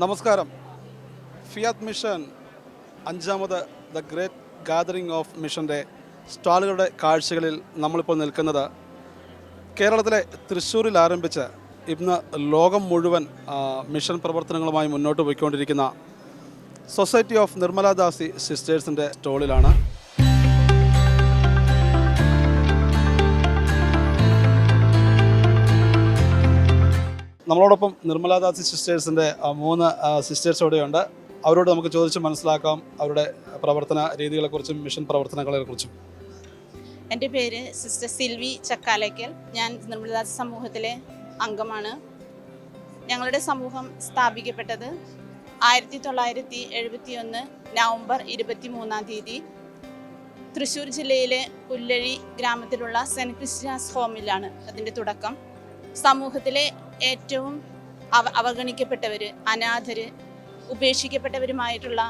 നമസ്കാരം. Fiat mission അഞ്ചാമത് the great gathering of മിഷന്റെ സ്റ്റാളുകളുടെ കാഴ്ചകളിൽ നമ്മളിപ്പോൾ നിൽക്കുന്നത് കേരളത്തിലെ തൃശ്ശൂരിൽ ആരംഭിച്ച് ഇന്ന് ലോകം മുഴുവൻ മിഷൻ പ്രവർത്തനങ്ങളുമായി മുന്നോട്ട് പോയിക്കൊണ്ടിരിക്കുന്ന സൊസൈറ്റി ഓഫ് നിർമ്മലാദാസി സിസ്റ്റേഴ്സിന്റെ സ്റ്റോളിലാണ് നമ്മളോടൊപ്പം നിർമ്മലാദാസി സിസ്റ്റേഴ്സിന്റെ മൂന്ന് സിസ്റ്റേഴ്സ് ഇവിടെയുണ്ട് അവരോട് നമുക്ക് ചോദിച്ച് മനസ്സിലാക്കാം അവരുടെ പ്രവർത്തന രീതികളെക്കുറിച്ചും മിഷൻ പ്രവർത്തനങ്ങളെ കുറിച്ചും എന്റെ പേര് സിസ്റ്റർ സിൽവി ചക്കാലയ്ക്കൽ. ഞാൻ നിർമ്മലദാസ സമൂഹത്തിലെ അംഗമാണ്. ഞങ്ങളുടെ സമൂഹം സ്ഥാപിക്കപ്പെട്ടത് ആയിരത്തി തൊള്ളായിരത്തി എഴുപത്തി ഒന്ന് നവംബർ ഇരുപത്തി മൂന്നാം തീയതി തൃശ്ശൂർ ജില്ലയിലെ പുല്ലഴി ഗ്രാമത്തിലുള്ള സെന്റ് ക്രിസ്ത്യൻസ് ഹോമിലാണ് അതിന്റെ തുടക്കം. സമൂഹത്തിലെ ഏറ്റവും അവ അവഗണിക്കപ്പെട്ടവർ അനാഥര് ഉപേക്ഷിക്കപ്പെട്ടവരുമായിട്ടുള്ള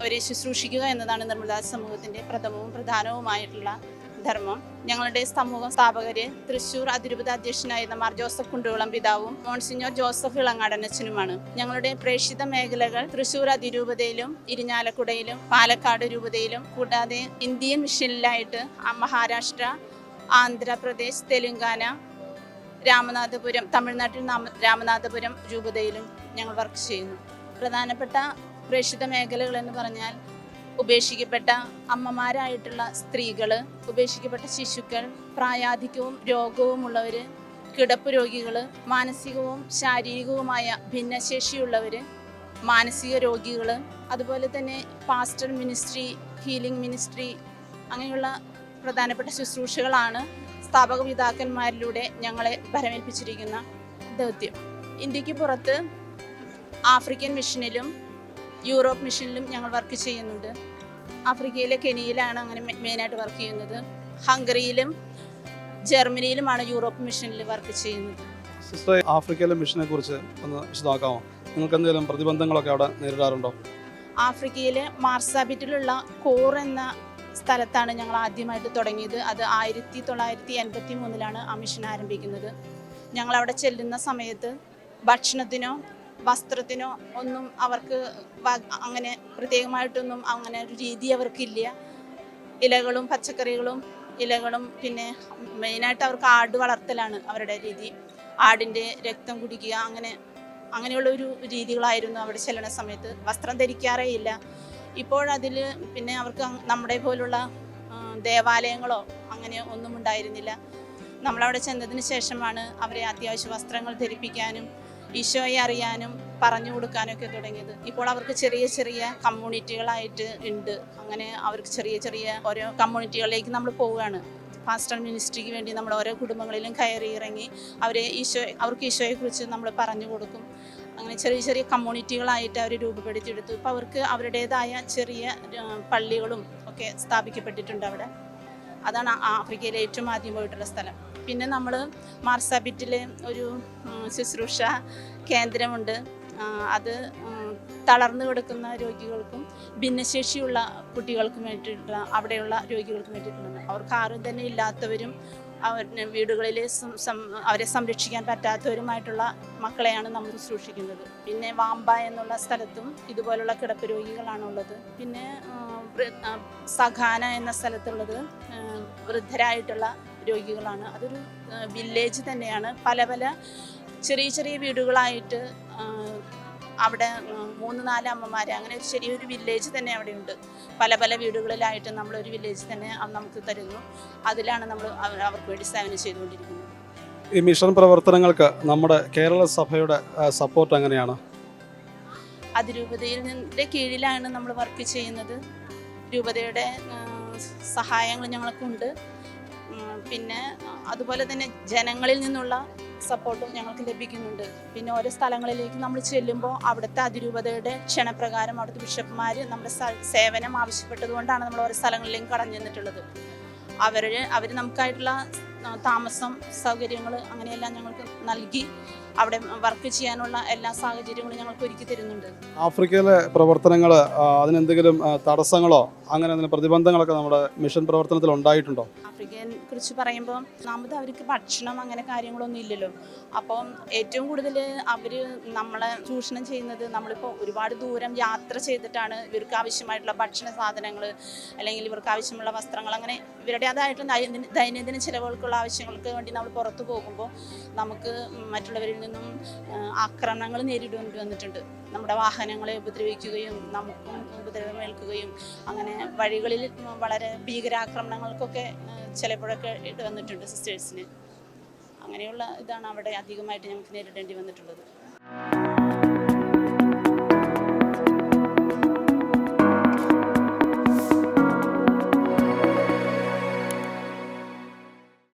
അവരെ ശുശ്രൂഷിക്കുക എന്നതാണ് നിർമ്മലദാസ് സമൂഹത്തിന്റെ പ്രഥമവും പ്രധാനവുമായിട്ടുള്ള ധർമ്മം. ഞങ്ങളുടെ സമൂഹ സ്ഥാപകര് തൃശൂർ അതിരൂപത അധ്യക്ഷനായിരുന്ന മാർ ജോസഫ് കുണ്ടുകുളം പിതാവും മോൺസിഞ്ഞോർ ജോസഫ് ഇളങ്ങാടനച്ചനുമാണ് ഞങ്ങളുടെ പ്രേക്ഷിത മേഖലകൾ തൃശൂർ അതിരൂപതയിലും ഇരിഞ്ഞാലക്കുടയിലും പാലക്കാട് രൂപതയിലും കൂടാതെ ഇന്ത്യൻ മിഷനിലായിട്ട് മഹാരാഷ്ട്ര ആന്ധ്രാപ്രദേശ് തെലുങ്കാന രാമനാഥപുരം തമിഴ്നാട്ടിൽ രാമനാഥപുരം രൂപതയിലും ഞങ്ങൾ വർക്ക് ചെയ്യുന്നു. പ്രധാനപ്പെട്ട പ്രേക്ഷിത മേഖലകൾ എന്ന് പറഞ്ഞാൽ ഉപേക്ഷിക്കപ്പെട്ട അമ്മമാരായിട്ടുള്ള സ്ത്രീകൾ ഉപേക്ഷിക്കപ്പെട്ട ശിശുക്കൾ പ്രായാധിക്യവും രോഗവുമുള്ളവർ കിടപ്പ് രോഗികൾ മാനസികവും ശാരീരികവുമായ ഭിന്നശേഷിയുള്ളവർ മാനസിക രോഗികൾ അതുപോലെ തന്നെ പാസ്റ്റർ മിനിസ്ട്രി ഹീലിംഗ് മിനിസ്ട്രി അങ്ങനെയുള്ള പ്രധാനപ്പെട്ട ശുശ്രൂഷകളാണ് സ്ഥാപക പിതാക്കന്മാരിലൂടെ ഞങ്ങളെ ഭരമേൽപ്പിച്ചിരിക്കുന്ന ദൗത്യം. ഇന്ത്യയ്ക്ക് പുറത്ത് ആഫ്രിക്കൻ മിഷനിലും യൂറോപ്പ് മിഷനിലും ഞങ്ങൾ വർക്ക് ചെയ്യുന്നുണ്ട്. ആഫ്രിക്കയിലെ കെനിയിലാണ് അങ്ങനെ മെയിനായിട്ട് വർക്ക് ചെയ്യുന്നത്. ഹംഗറിയിലും ജർമ്മനിയിലുമാണ് യൂറോപ്പ് മിഷനിൽ വർക്ക് ചെയ്യുന്നത്. സിസ്റ്റർ ആഫ്രിക്കയിലെ മിഷനെ കുറിച്ച് ഒന്ന് വിശദമാക്കാമോ? നിങ്ങൾക്ക് എന്തെങ്കിലും പ്രതിബന്ധങ്ങളൊക്കെ അവിടെ നേരിടാറുണ്ടോ? ആഫ്രിക്കയിലെ മാർസാബിറ്റിലുള്ള കോർ എന്ന സ്ഥലത്താണ് ഞങ്ങൾ ആദ്യമായിട്ട് തുടങ്ങിയത്. അത് ആയിരത്തി തൊള്ളായിരത്തി എൺപത്തി മൂന്നിലാണ് ആ മിഷൻ ആരംഭിക്കുന്നത്. ഞങ്ങൾ അവിടെ ചെല്ലുന്ന സമയത്ത് ഭക്ഷണത്തിനോ വസ്ത്രത്തിനോ ഒന്നും അവർക്ക് അങ്ങനെ പ്രത്യേകമായിട്ടൊന്നും അങ്ങനെ ഒരു രീതി അവർക്കില്ല. ഇലകളും പച്ചക്കറികളും ഇലകളും പിന്നെ മെയിനായിട്ട് അവർക്ക് ആട് വളർത്തലാണ് അവരുടെ രീതി. ആടിന്റെ രക്തം കുടിക്കുക അങ്ങനെ അങ്ങനെയുള്ള ഒരു രീതികളായിരുന്നു അവിടെ ചെല്ലണ സമയത്ത്. വസ്ത്രം ധരിക്കാറേ ഇല്ല. ഇപ്പോഴതിൽ പിന്നെ അവർക്ക് നമ്മുടെ പോലുള്ള ദേവാലയങ്ങളോ അങ്ങനെ ഒന്നും ഉണ്ടായിരുന്നില്ല. നമ്മളവിടെ ചെന്നതിന് ശേഷമാണ് അവരെ അത്യാവശ്യ വസ്ത്രങ്ങൾ ധരിപ്പിക്കാനും ഈശോയെ അറിയാനും പറഞ്ഞു കൊടുക്കാനും ഒക്കെ തുടങ്ങിയത്. ഇപ്പോൾ അവർക്ക് ചെറിയ ചെറിയ കമ്മ്യൂണിറ്റികളായിട്ട് ഉണ്ട്. അങ്ങനെ അവർക്ക് ചെറിയ ചെറിയ ഓരോ കമ്മ്യൂണിറ്റികളിലേക്ക് നമ്മൾ പോവുകയാണ്. ഫാസ്റ്റർ മിനിസ്ട്രിക്ക് വേണ്ടി നമ്മൾ ഓരോ കുടുംബങ്ങളിലും കയറി ഇറങ്ങി അവരെ ഈശോ അവർക്ക് ഈശോയെക്കുറിച്ച് നമ്മൾ പറഞ്ഞു കൊടുക്കും. അങ്ങനെ ചെറിയ ചെറിയ കമ്മ്യൂണിറ്റികളായിട്ട് അവർ രൂപപ്പെടുത്തിയെടുത്തു. ഇപ്പോൾ അവർക്ക് അവരുടേതായ ചെറിയ പള്ളികളും ഒക്കെ സ്ഥാപിക്കപ്പെട്ടിട്ടുണ്ട് അവിടെ. അതാണ് ആഫ്രിക്കയിലെ ഏറ്റവും ആദ്യം പോയിട്ടുള്ള സ്ഥലം. പിന്നെ നമ്മൾ മാർസാബിറ്റിൽ ഒരു ശുശ്രൂഷ കേന്ദ്രമുണ്ട്. അത് തളർന്നു കിടക്കുന്ന രോഗികൾക്കും ഭിന്നശേഷിയുള്ള കുട്ടികൾക്കും വേണ്ടിയിട്ടുള്ള അവിടെയുള്ള രോഗികൾക്കും വേണ്ടിയിട്ടുള്ളത്. അവർക്ക് ആരും തന്നെ ഇല്ലാത്തവരും അവരുടെ വീടുകളിൽ അവരെ സംരക്ഷിക്കാൻ പറ്റാത്തവരുമായിട്ടുള്ള മക്കളെയാണ് നമ്മൾ ശുശ്രൂഷിക്കുന്നത് പിന്നെ വാമ്പ എന്നുള്ള സ്ഥലത്തും ഇതുപോലുള്ള കിടപ്പ് രോഗികളാണുള്ളത്. പിന്നെ സഖാന എന്ന സ്ഥലത്തുള്ളത് വൃദ്ധരായിട്ടുള്ള രോഗികളാണ്. അതൊരു വില്ലേജ് തന്നെയാണ്. പല പല ചെറിയ ചെറിയ വീടുകളായിട്ട് അവിടെ മൂന്ന് നാല് അമ്മമാരെ അങ്ങനെ ഒരു ചെറിയൊരു വില്ലേജ് തന്നെ അവിടെയുണ്ട്. പല പല വീടുകളിലായിട്ട് നമ്മളൊരു വില്ലേജ് തന്നെ നമുക്ക് തരുന്നു. അതിലാണ് നമ്മൾ അവർക്ക് വേണ്ടി സേവനം ചെയ്തുകൊണ്ടിരിക്കുന്നത്. ഈ മിഷൻ പ്രവർത്തനങ്ങൾക്ക് നമ്മുടെ കേരള സഭയുടെ സപ്പോർട്ട് എങ്ങനെയാണ്? അതിരൂപതയുടെ കീഴിലാണ് നമ്മൾ വർക്ക് ചെയ്യുന്നത്. രൂപതയുടെ സഹായങ്ങൾ ഞങ്ങൾക്കുണ്ട്. പിന്നെ അതുപോലെ തന്നെ ജനങ്ങളിൽ നിന്നുള്ള സപ്പോർട്ടും ഞങ്ങൾക്ക് ലഭിക്കുന്നുണ്ട്. പിന്നെ ഓരോ സ്ഥലങ്ങളിലേക്ക് നമ്മൾ ചെല്ലുമ്പോൾ അവിടുത്തെ അതിരൂപതയുടെ ക്ഷണപ്രകാരം അവിടുത്തെ ബിഷപ്പ്മാർ നമ്മുടെ സേവനം ആവശ്യപ്പെട്ടതുകൊണ്ടാണ് നമ്മൾ ഓരോ സ്ഥലങ്ങളിലേക്ക് ചെന്നിട്ടുള്ളത്. അവർ അവർ നമുക്കായിട്ടുള്ള താമസം സൗകര്യങ്ങൾ അങ്ങനെയെല്ലാം ഞങ്ങൾക്ക് നൽകി അവിടെ വർക്ക് ചെയ്യാനുള്ള എല്ലാ സാഹചര്യങ്ങളും ഞങ്ങൾക്ക് ഒരുക്കി തരുന്നുണ്ട്. ആഫ്രിക്കയിലെ പ്രവർത്തനങ്ങൾ അതിനെന്തെങ്കിലും തടസ്സങ്ങളോ അങ്ങനെ എന്തെങ്കിലും പ്രതിബന്ധങ്ങളൊക്കെ നമ്മുടെ മിഷൻ പ്രവർത്തനത്തിൽ ഉണ്ടായിട്ടുണ്ടോ? ആഫ്രിക്കയെ കുറിച്ച് പറയുമ്പോൾ ഒന്നാമത് അവർക്ക് ഭക്ഷണം അങ്ങനെ കാര്യങ്ങളൊന്നും ഇല്ലല്ലോ. അപ്പം ഏറ്റവും കൂടുതൽ അവർ നമ്മളെ ചൂഷണം ചെയ്യുന്നത് നമ്മളിപ്പോൾ ഒരുപാട് ദൂരം യാത്ര ചെയ്തിട്ടാണ് ഇവർക്ക് ആവശ്യമായിട്ടുള്ള ഭക്ഷണ സാധനങ്ങൾ അല്ലെങ്കിൽ ഇവർക്ക് ആവശ്യമുള്ള വസ്ത്രങ്ങൾ അങ്ങനെ ഇവരുടേതായിട്ടുള്ള ദൈനംദിന ചിലവുകൾക്കുള്ള ആവശ്യങ്ങൾക്ക് വേണ്ടി നമ്മൾ പുറത്തു പോകുമ്പോൾ നമുക്ക് മറ്റുള്ളവരിൽ നിന്നും ആക്രമണങ്ങൾ നേരിടേണ്ടി വന്നിട്ടുണ്ട്. നമ്മുടെ വാഹനങ്ങളെ ഉപദ്രവിക്കുകയും നമുക്കും ഉപദ്രവമേൽക്കുകയും അങ്ങനെ വഴികളിൽ വളരെ ഭീകരാക്രമണങ്ങൾക്കൊക്കെ ചിലപ്പോഴൊക്കെ ഇട്ട് വന്നിട്ടുണ്ട് സിസ്റ്റേഴ്സിന് അങ്ങനെയുള്ള ഇതാണ് അവിടെ അധികമായിട്ട് ഞങ്ങൾക്ക് നേരിടേണ്ടി വന്നിട്ടുള്ളത്.